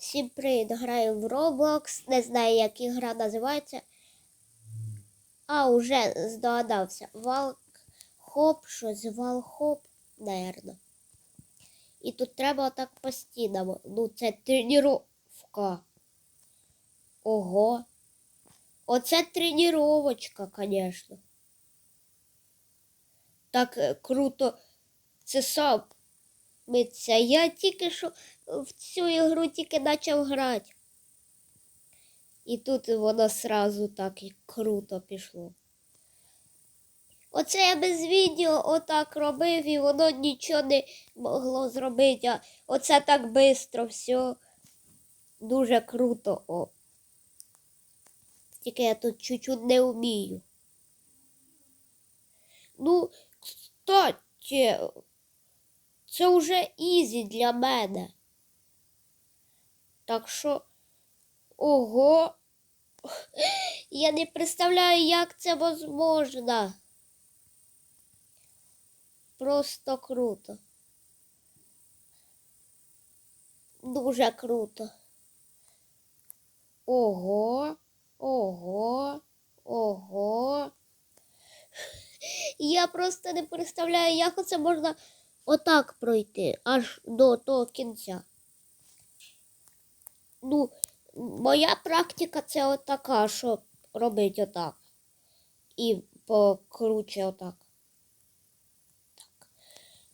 Всім привіт, граю в Roblox. Не знаю, як ігра називається. А, уже здогадався. Валхоп, щось Валхоп, наверно. І тут треба отак по стінам. Ну, це тренування. Ого. Оце тренувачка, звісно. Так е, круто. Це сам. Миться. Я тільки що в цю ігру тільки почав грати. І тут воно сразу так і круто пішло. Оце я без відео отак робив, і воно нічого не могло зробити. А оце так швидко все. Дуже круто. О. Тільки я тут чуть-чуть не вмію. Ну, кстати, це вже ізі для мене. Так що, ого, я не представляю, як це можна. Просто круто. Дуже круто. Ого, ого, ого. Я просто не представляю, як це можна отак пройти аж до того кінця. Ну, моя практика це отака, що робить отак. І покруче отак. Так.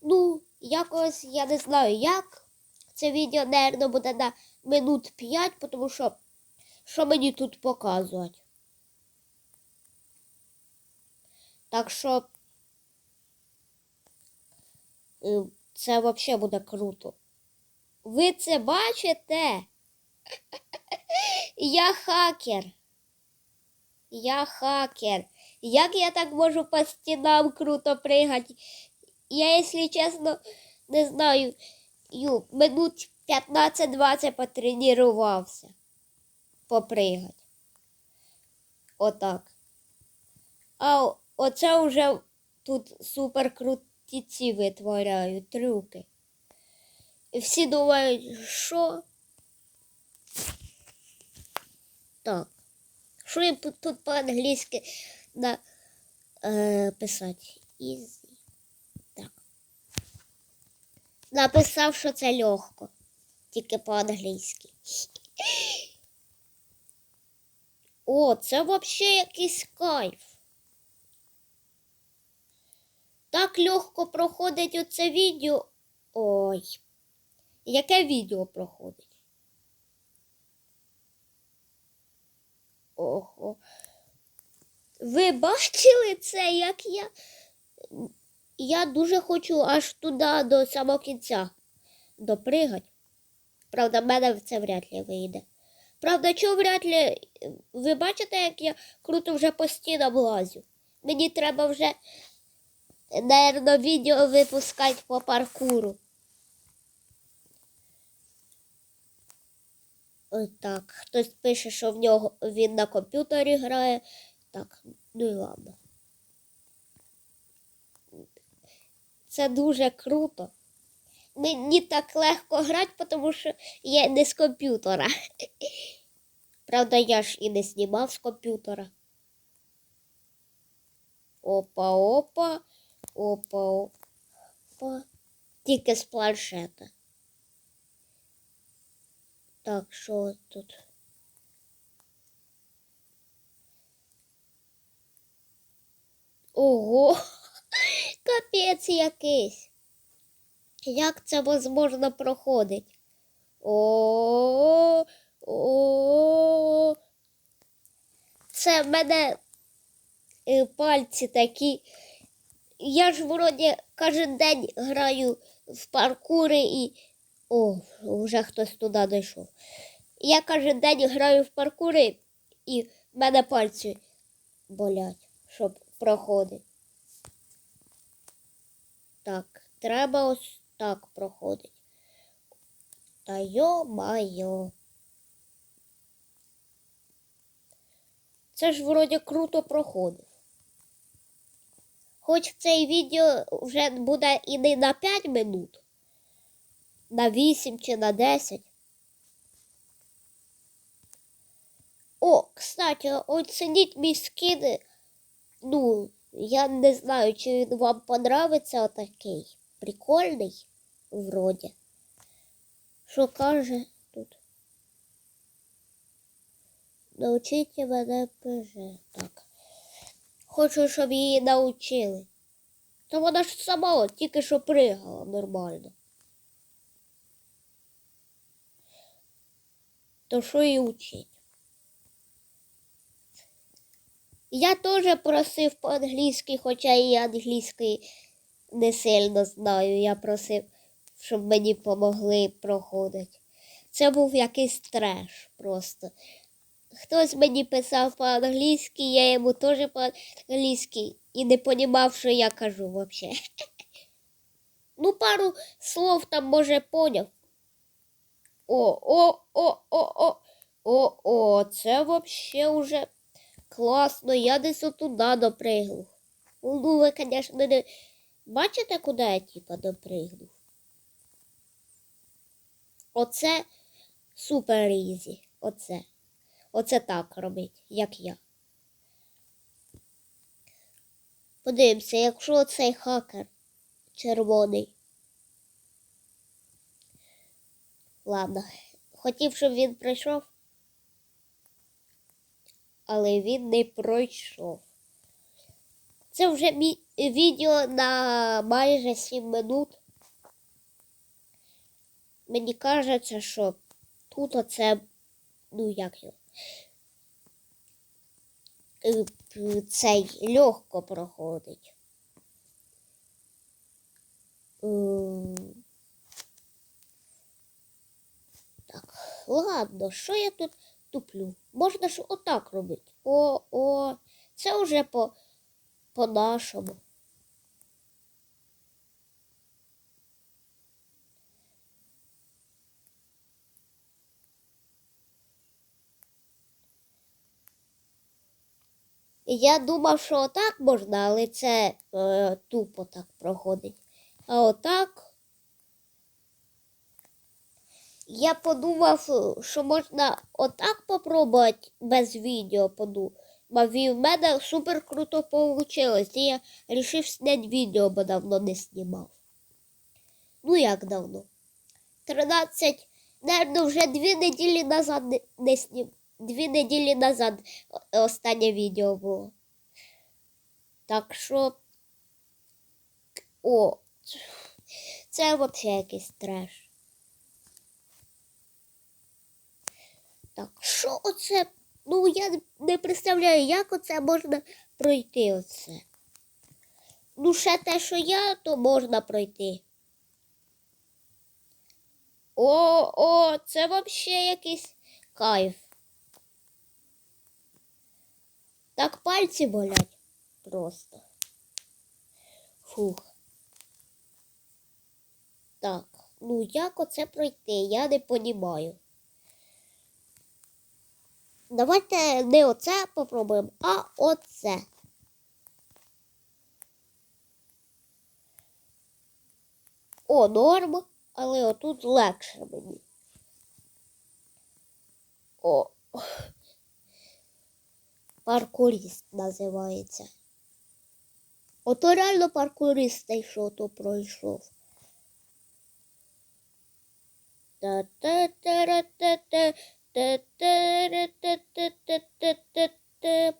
Ну, якось я не знаю як. Це відео, наверное, буде на минут 5, тому що що мені тут показувати. Так що це взагалі буде круто. Ви це бачите? Я хакер. Я хакер. Як я так можу по стінам круто пригати? Я, якщо чесно, не знаю, минут 15-20 потренувався попригати. Отак. А оце вже тут супер круті ці витворяю трюки. І всі думають, що? Так. Що їм тут- по-англійськи на, е, писати? Easy. Так. Написав, що це легко. Тільки по-англійськи. О, це взагалі якийсь кайф. Так легко проходить оце відео. Ой. Яке відео проходить? Ого. Ви бачили це, як я. Я дуже хочу аж туди до самого кінця допригати. Правда, в мене це вряд ли вийде. Правда, чого вряд ли. Ви бачите, як я круто вже по стінам лазю? Мені треба вже, наверно, відео випускати по паркуру. Так. Хтось пише, що в нього він на комп'ютері грає. Так, ну і ладно. Це дуже круто. Мені так легко грати, тому що я не з комп'ютера. Правда, я ж і не знімав з комп'ютера. Опа, опа, опа. Тільки з планшета. Так, що тут? Ого, капець якийсь. Як це можна проходить? О, о, це в мене е, пальці такі. Я ж вроді кожен день граю в паркури і. О, вже хтось туди дійшов. Я кожен день граю в паркури і в мене пальці болять, щоб проходити. Так, треба ось так проходить. Та йо-майо. Це ж вроді круто проходив. Хоч це відео вже буде і не на 5 минут, на 8 чи на 10. О, кстати, оцініть мій скін. Ну, я не знаю, чи він вам понравиться отакий. Прикольний, вроді. Що каже тут? Научіть мене ПЖ. Так. Хочу, щоб її навчили. Та вона ж сама тільки що пригала нормально. То що її вчить? Я теж просив по-англійськи, хоча і англійський не сильно знаю. Я просив, щоб мені помогли проходити. Це був якийсь треш просто. Хтось мені писав по-англійськи, я йому теж по-англійськи і не понімав, що я кажу взагалі. Ну, пару слов там, може, поняв. О, о, о, о, о, о, о, це вообще уже класно. Я десь отуда допригнув. Ну, ви, звісно, не бачите, куди я типа допригнув? Оце супер ізі. Оце. Оце так робить, як я. Подивимося, якщо цей хакер червоний. Ладно, хотів, щоб він пройшов, але він не пройшов. Це вже відео на майже 7 минут. Мені кажеться, що тут оце, ну як його, цей легко проходить. Ем, Так, ладно, що я тут туплю? Можна ж отак робити. О, о, це вже по, Я думав, що отак можна, але це е, тупо так проходить. А отак. Я подумав, що можна отак попробувати без відео подумав. І в мене супер круто вийшло. І я вирішив зняти відео, бо давно не знімав. Ну як давно? 13, наверное, вже дві неділі назад не, не снім. Дві неділі назад останнє відео було. Так що. О, це взагалі якийсь треш. Так, що оце? Ну, я не- представляю, як оце можна пройти оце. Ну, ще те, що я, то можна пройти. О, о, це взагалі якийсь кайф. Так пальці болять просто. Фух. Так, ну як оце пройти? Я не понімаю. Давайте не оце попробуємо, а оце. О, норм, але отут легше мені. О. Паркуріст називається. Ото реально паркурист знайшов, то пройшов. Та-та-та-ра-та-та, та-та-ра-та-та-та-та-та-та.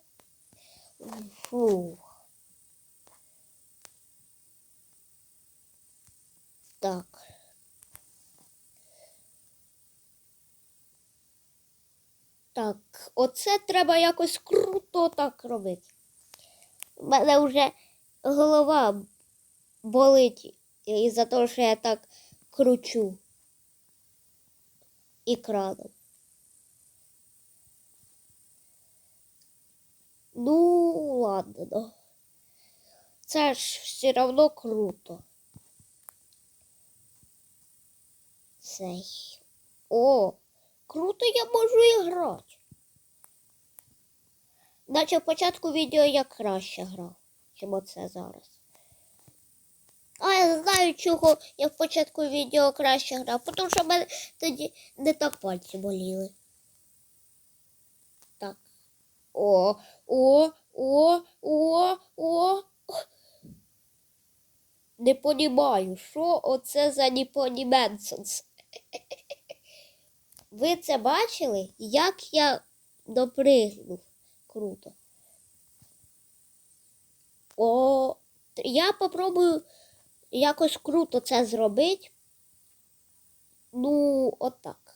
Фух. Так. Так, оце треба якось круто так робити. У мене вже голова болить із-за того, що я так кручу екраном. Ну, ладно. ну. Це ж все одно круто. Цей. О, круто я можу і. Наче в початку відео я краще грав, чим оце зараз. А я знаю, чого я в початку відео краще грав, тому що в мене тоді не так пальці боліли. Так. О, о, о, о, о. Не понімаю, що оце за непонімensенс. Ви це бачили? Як я допригнув? Круто. О, я попробую якось круто це зробити. Ну, отак.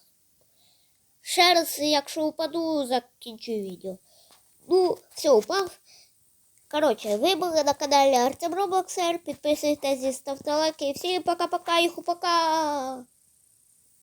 Ще раз, якщо упаду, закінчу відео. Ну, все, упав. Коротше, ви були на каналі Артем Роблоксер. Підписуйтесь, ставте лайки. Всім пока-пока, їху пока.